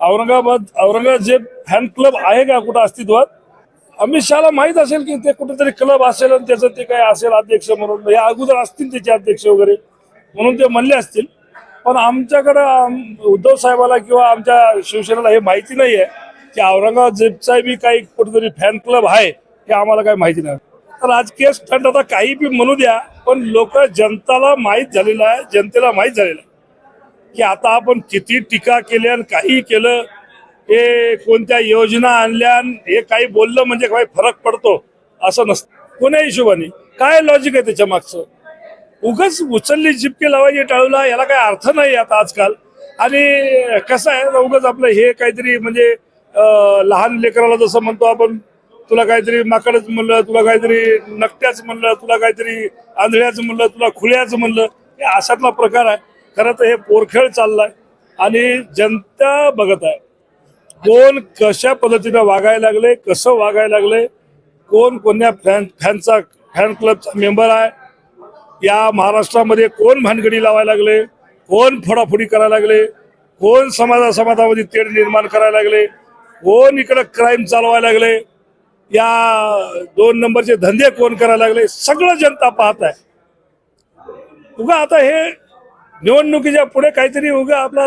Aurangabad Aurangabad fan club आहे का कुठं अस्तित्वात? अमित शहाला माहीत असेल की ते कुठेतरी क्लब असेल आणि त्याचं ते काय असेल अध्यक्ष म्हणून. या अगोदर असतील त्याचे अध्यक्ष वगैरे म्हणून ते म्हणले असतील. पण आमच्याकडं उद्धव साहेबाला किंवा आमच्या शिवसेनेला हे माहिती नाही आहे की औरंगजेबचा बी काही कुठेतरी फॅन क्लब आहे हे आम्हाला काही माहिती नाही. तर राजकीय स्टंट आता काही बी म्हणू द्या पण लोक जनताला माहीत झालेलं आहे जनतेला माहीत झालेलं आहे. की आता आपण किती टीका केल्या आणि काही केलं हे कोणत्या योजना आणल्या आणि हे काही बोललं म्हणजे काही फरक पडतो असं नसतं. कोण्या हिशोबाने? काय लॉजिक आहे त्याच्या मागचं? उगच उचलली जिपके लावायची टाळूला याला काही अर्थ नाही आता आजकाल. आणि कसं आहे उगाच आपलं हे काहीतरी म्हणजे लहान लेकराला जसं म्हणतो आपण तुला काहीतरी माकडच म्हणलं तुला काहीतरी नकट्याच म्हणलं तुला काहीतरी आंधळ्याच म्हणलं तुला खुळ्याच म्हणलं हे अशातला प्रकार आहे. खरं तर हे पोरखेळ चाललाय आणि जनता बघत आहे. कोण कशा पद्धतीनं वागायला लागले कसं वागायला लागले कोण कोणत्या फॅन फॅनचा फॅन क्लबचा मेंबर आहे या महाराष्ट्रामध्ये कोण भानगडी लावायला लागले कोण फोडाफोडी करायला लागले कोण समाजा समाजामध्ये तेढ निर्माण करायला लागले कोण इकडं क्राईम चालवायला लागले या दोन नंबरचे धंदे कोण करायला लागले सगळं जनता पाहत आहे. उगा आता हे निवडणुकीच्या पुढे काहीतरी उगा आपला